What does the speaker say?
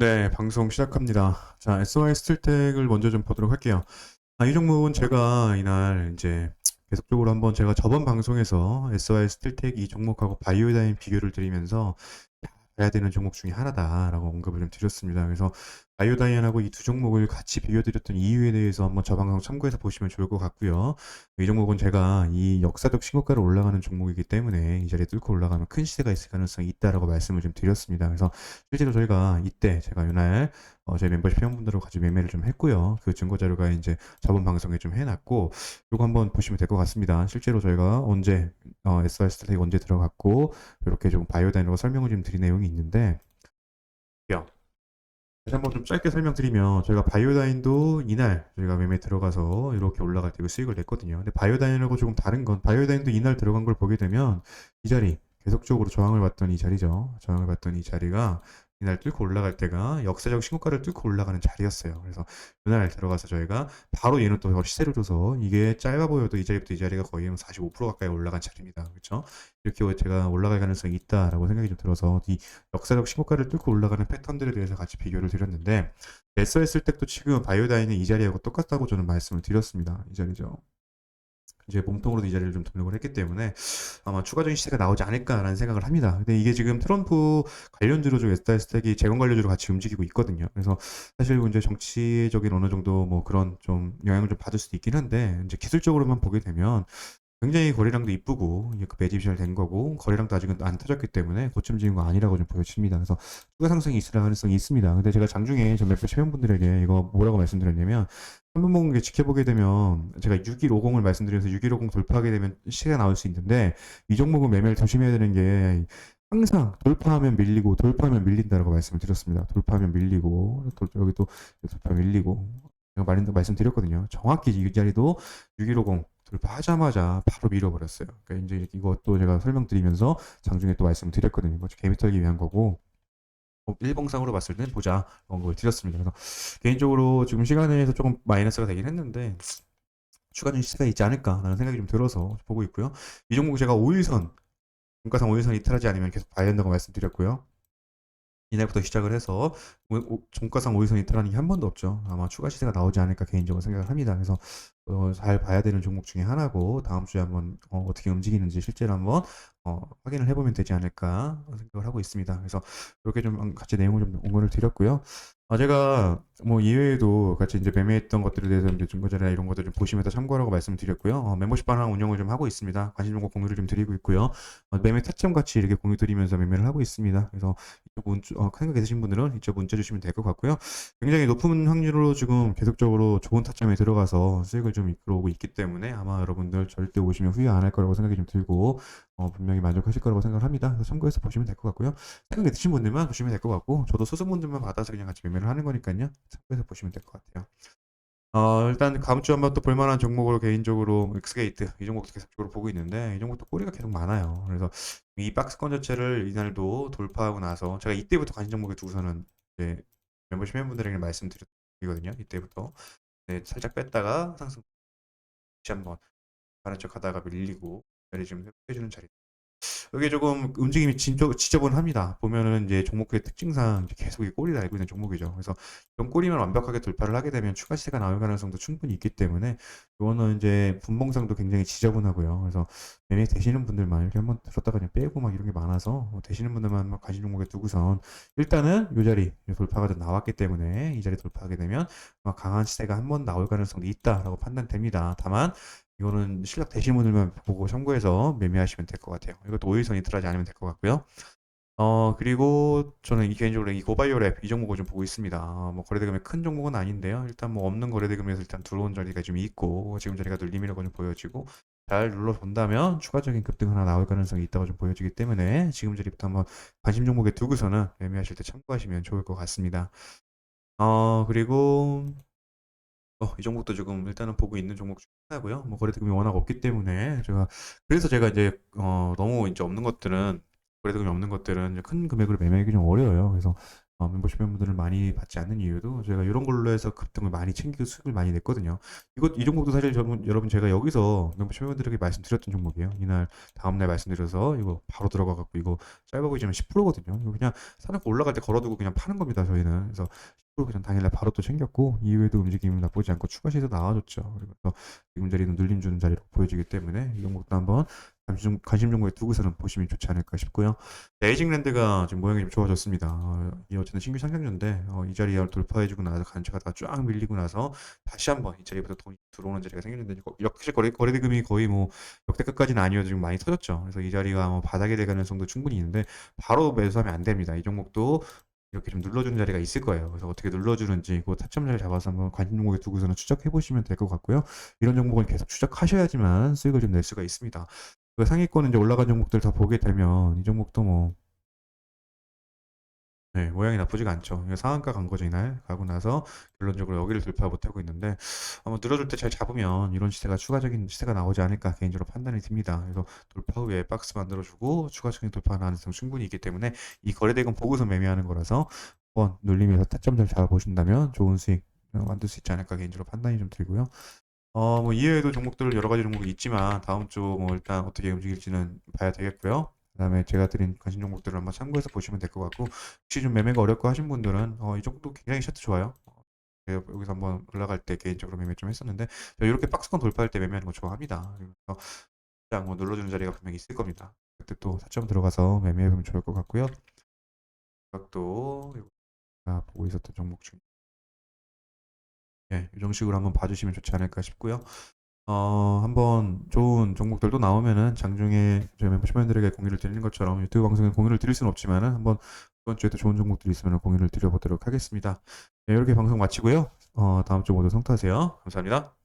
네, 방송 시작합니다. 자, SY 스틸텍을 먼저 좀 보도록 할게요. 아, 이 종목은 제가 이날 이제 계속적으로 한번 제가 저번 방송에서 SY 스틸텍 이 종목하고 바이오다인 비교를 드리면서 봐야 되는 종목 중에 하나다라고 언급을 좀 드렸습니다. 그래서 바이오다이언하고 이 두 종목을 같이 비교드렸던 이유에 대해서 한번 저 방송 참고해서 보시면 좋을 것 같고요. 이 종목은 제가 이 역사적 신고가로 올라가는 종목이기 때문에 이 자리에 뚫고 올라가면 큰 시세가 있을 가능성이 있다라고 말씀을 좀 드렸습니다. 그래서 실제로 저희가 이때 제가 이날 어, 저희 멤버십 회원분들하고 같이 매매를 좀 했고요. 그 증거 자료가 이제 저번 방송에 좀 해놨고 이거 한번 보시면 될 것 같습니다. 실제로 저희가 언제 어, SR 스타텍 언제 들어갔고 이렇게 좀 바이오다이너가 설명을 좀 드린 내용이 있는데 요. 다시 한번 좀 짧게 설명드리면 저희가 바이오다인도 이날 저희가 매매 들어가서 이렇게 올라갈 때 수익을 냈거든요. 근데 바이오다인하고 조금 다른 건 바이오다인도 이날 들어간 걸 보게 되면 이 자리 계속적으로 저항을 받던 이 자리죠. 저항을 받던 이 자리가 이날 뚫고 올라갈 때가 역사적 신고가를 뚫고 올라가는 자리였어요. 그래서 그날 들어가서 저희가 바로 얘는 또 시세를 줘서 이게 짧아 보여도 이 자리부터 이 자리가 거의 45% 가까이 올라간 자리입니다. 그렇죠? 이렇게 제가 올라갈 가능성이 있다라고 생각이 좀 들어서 이 역사적 신고가를 뚫고 올라가는 패턴들에 대해서 같이 비교를 드렸는데 애써 했을 때도 지금 바이오다인은 이 자리하고 똑같다고 저는 말씀을 드렸습니다. 이 자리죠. 이제 몸통으로 이 자리를 좀 등록을 했기 때문에 아마 추가적인 시세가 나오지 않을까라는 생각을 합니다. 근데 이게 지금 트럼프 관련주로 좀 에스타 스택이 재건 관련주로 같이 움직이고 있거든요. 그래서 사실 이제 정치적인 어느 정도 뭐 그런 좀 영향을 좀 받을 수도 있긴 한데 이제 기술적으로만 보게 되면 굉장히 거래량도 이쁘고 그 매집이 잘 된 거고 거래량도 아직은 안 터졌기 때문에 고점 지은 거 아니라고 좀 보여집니다. 그래서 추가 상승이 있을 가능성이 있습니다. 근데 제가 장중에 저 몇몇 회원분들에게 이거 뭐라고 말씀드렸냐면 한번 먹은 게 지켜보게 되면 제가 6150을 말씀드려서 6150 돌파하게 되면 시세가 나올 수 있는데 이 종목은 매매를 조심해야 되는 게 항상 돌파하면 밀리고 돌파하면 밀린다라고 말씀을 드렸습니다. 돌파하면 밀리고 돌, 여기 또 돌파 밀리고 제가 말인 말씀드렸거든요. 정확히 이 자리도 6150 돌파하자마자 바로 밀어버렸어요. 그러니까 이제 이것도 제가 설명드리면서 장중에 또 말씀드렸거든요. 이거 개미 털기 위한 거고 어, 일봉상으로 봤을 때는 보자 언급을 드렸습니다. 그래서 개인적으로 지금 시간에서 조금 마이너스가 되긴 했는데 추가적인 시세가 있지 않을까라는 생각이 좀 들어서 보고 있고요. 이 종목 제가 5일선 종가상 5일선 이탈하지 않으면 계속 봐야 된다고 말씀드렸고요. 이날부터 시작을 해서 종가상 5일선 이탈하는 게 한 번도 없죠. 아마 추가 시세가 나오지 않을까 개인적으로 생각을 합니다. 그래서 어, 잘 봐야 되는 종목 중에 하나고 다음 주에 한번 어, 떻게 움직이는지 실제로 한번 어, 확인을 해 보면 되지 않을까 생각을 하고 있습니다. 그래서 이렇게 좀 같이 내용을 좀 공유를 드렸고요. 아, 제가 뭐 이외에도 같이 이제 매매했던 것들에 대해서 이제 증거자료나 이런 것들 좀 보시면서 참고하라고 말씀드렸고요. 어, 멤버십 방향 운영을 좀 하고 있습니다. 관심 종목 공유를 좀 드리고 있고요. 어, 매매 타점 같이 이렇게 공유 드리면서 매매를 하고 있습니다. 그래서 이쪽 문자, 어, 생각 계신 분들은 이쪽 문자 주시면 될 것 같고요. 굉장히 높은 확률로 지금 계속적으로 좋은 타점에 들어가서 수익을 좀 이끌어오고 있기 때문에 아마 여러분들 절대 오시면 후회 안 할 거라고 생각이 좀 들고 어, 분명히 만족하실 거라고 생각을 합니다. 그래서 참고해서 보시면 될 것 같고요. 생각이 드신 분들만 보시면 될 것 같고 저도 소수분들만 받아서 그냥 같이 매매를 하는 거니까요. 참고해서 보시면 될 것 같아요. 어, 일단 다음 주 한번 또 볼만한 종목으로 개인적으로 엑스게이트 이 종목도 계속적으로 보고 있는데 이 종목도 꼬리가 계속 많아요. 그래서 이 박스권 자체를 이날도 돌파하고 나서 제가 이때부터 관심 종목에 두고서는 이제 멤버십 회원분들에게 말씀드렸거든요. 이때부터 네, 살짝 뺐다가 상승 다시 한번 가는 척 하다가 밀리고 자리 좀 회복해주는 자리. 여기 조금 움직임이 지저분합니다. 보면은 이제 종목의 특징상 이제 계속 이 꼬리 달고 있는 종목이죠. 그래서 이런 꼬리만 완벽하게 돌파를 하게 되면 추가 시세가 나올 가능성도 충분히 있기 때문에 이거는 이제 분봉상도 굉장히 지저분하고요. 그래서 매매 되시는 분들만 이렇게 한번 들었다가 그냥 빼고 막 이런 게 많아서 뭐 되시는 분들만 막 관심 종목에 두고선 일단은 이 자리 돌파가 좀 나왔기 때문에 이 자리 돌파하게 되면 강한 시세가 한 번 나올 가능성도 있다라고 판단됩니다. 다만 이거는 실력 분들만 보고 참고해서 매매하시면 될 것 같아요. 이것도 오일선 이틀하지 않으면 될 것 같고요. 어, 그리고 저는 이 개인적으로 이 고바이오랩 이 종목을 좀 보고 있습니다. 어, 뭐 거래대금이 큰 종목은 아닌데요. 일단 뭐 없는 거래대금에서 일단 들어온 자리가 좀 있고 지금 자리가 눌림이라고 좀 보여지고 잘 눌러 본다면 추가적인 급등 하나 나올 가능성이 있다고 좀 보여지기 때문에 지금 자리부터 한번 관심 종목에 두고서는 매매하실 때 참고하시면 좋을 것 같습니다. 어, 그리고 어, 이 종목도 지금 일단은 보고 있는 종목 중 하나고요. 뭐 거래대금이 워낙 없기 때문에 제가 그래서 제가 이제 어, 너무 이제 없는 것들은 거래대금이 없는 것들은 이제 큰 금액으로 매매하기 좀 어려워요. 그래서 어, 멤버십 멤버들을 많이 받지 않는 이유도 제가 이런 걸로 해서 급등을 많이 챙기고 수익을 많이 냈거든요. 이것 이 종목도 사실 여러분, 여러분 제가 여기서 멤버십 멤버들에게 말씀드렸던 종목이에요. 이날 다음날 말씀드려서 이거 바로 들어가 갖고 이거 짧아 보이지만 10%거든요. 이거 그냥 사놓고 올라갈 때 걸어두고 그냥 파는 겁니다. 저희는 그래서 10% 그냥 당일날 바로 또 챙겼고 이후에도 움직임이 나쁘지 않고 추가 시세 나와줬죠. 그래서 지금 자리는 눌림 주는 자리로 보여지기 때문에 이 종목도 한번 관심, 관심 종목에 두고서는 보시면 좋지 않을까 싶고요. 에이징랜드가 지금 모양이 좀 좋아졌습니다. 어, 이 어쨌든 신규 상장주인데 어, 이 자리에 돌파해주고 나서 간체가 쫙 밀리고 나서 다시 한번 이 자리부터 돈이 들어오는 자리가 생겼는데 역시 거래, 거래대금이 거의 뭐 역대급까지는 아니어도 지금 많이 터졌죠. 그래서 이 자리가 뭐 바닥에 될 가능성도 충분히 있는데 바로 매수하면 안 됩니다. 이 종목도 이렇게 좀 눌러주는 자리가 있을 거예요. 그래서 어떻게 눌러주는지 그 타점 잘 잡아서 한번 관심 종목에 두고서는 추적해 보시면 될 것 같고요. 이런 종목은 계속 추적하셔야지만 수익을 좀 낼 수가 있습니다. 그 상위권 이제 올라간 종목들 다 보게 되면 이 종목도 뭐 네, 모양이 나쁘지가 않죠. 상한가 간 거죠, 이날. 가고 나서 결론적으로 여기를 돌파 못하고 있는데, 한번 늘어줄 때 잘 잡으면 이런 시세가 추가적인 시세가 나오지 않을까 개인적으로 판단이 듭니다. 그래서 돌파 후에 박스 만들어주고 추가적인 돌파 가능성 충분히 있기 때문에 이 거래대금 보고서 매매하는 거라서 한번 눌림에서 타점 잘 잡아보신다면 좋은 수익 어, 만들 수 있지 않을까 개인적으로 판단이 좀 들고요. 어, 뭐 이외에도 종목들 여러 가지 종목이 있지만 다음 주 뭐 일단 어떻게 움직일지는 봐야 되겠고요. 그다음에 제가 드린 관심 종목들을 한번 참고해서 보시면 될 것 같고 혹시 좀 매매가 어렵고 하신 분들은 어, 이 정도 굉장히 차트 좋아요. 어, 제가 여기서 한번 올라갈 때 개인적으로 매매 좀 했었는데 저 이렇게 박스권 돌파할 때 매매하는 거 좋아합니다. 그래서 그냥 뭐 눌러주는 자리가 분명히 있을 겁니다. 그때 또 타점 들어가서 매매해보면 좋을 것 같고요. 또 제가 보고 있었던 종목 중 예, 이런 식으로 한번 봐주시면 좋지 않을까 싶고요. 어, 한번 좋은 종목들도 나오면은 장중에 저희 멤버십분들에게 공유를 드리는 것처럼 유튜브 방송에 공유를 드릴 수는 없지만은 한번 이번 주에도 좋은 종목들이 있으면 공유를 드려보도록 하겠습니다. 네, 이렇게 방송 마치고요. 어, 다음 주 모두 성타하세요. 감사합니다.